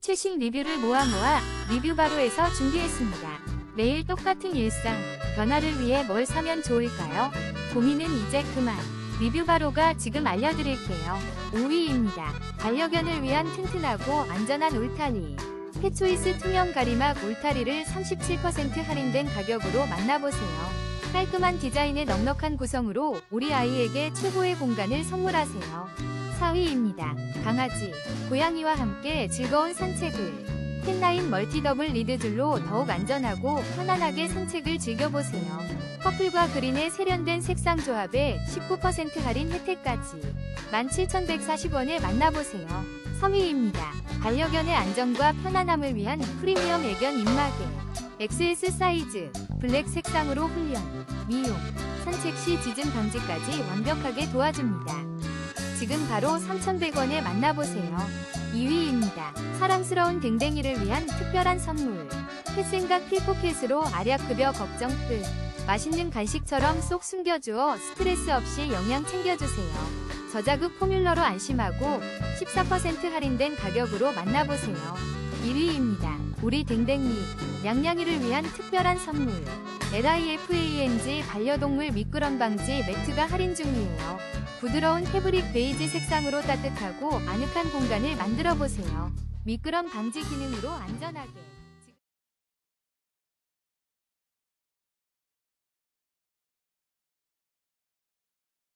최신 리뷰를 모아 모아 리뷰바로에서 준비했습니다. 매일 똑같은 일상, 변화를 위해 뭘 사면 좋을까요? 고민은 이제 그만. 리뷰바로가 지금 알려드릴게요. 5위입니다. 반려견을 위한 튼튼하고 안전한 울타리. 패초이스 투명 가리막 울타리를 37% 할인된 가격으로 만나보세요. 깔끔한 디자인의 넉넉한 구성으로 우리 아이에게 최고의 공간을 선물하세요. 4위입니다. 강아지, 고양이와 함께 즐거운 산책을. 펜라인 멀티 더블 리드줄로 더욱 안전하고 편안하게 산책을 즐겨보세요. 퍼플과 그린의 세련된 색상 조합에 19% 할인 혜택까지 17,140원에 만나보세요. 3위입니다. 반려견의 안정과 편안함을 위한 프리미엄 애견 입마개. XS 사이즈, 블랙 색상으로 훈련, 미용, 산책 시 짖음 방지까지 완벽하게 도와줍니다. 지금 바로 3,100원에 만나보세요. 2위입니다. 사랑스러운 댕댕이를 위한 특별한 선물. 펫생각 필포켓으로 알약급여 걱정 끝. 맛있는 간식처럼 쏙 숨겨주어 스트레스 없이 영양 챙겨주세요. 저자극 포뮬러로 안심하고 14% 할인된 가격으로 만나보세요. 1위입니다. 우리 댕댕이, 냥냥이를 위한 특별한 선물. LIFANG 반려동물 미끄럼 방지 매트가 할인 중이에요. 부드러운 패브릭 베이지 색상으로 따뜻하고 아늑한 공간을 만들어 보세요. 미끄럼 방지 기능으로 안전하게.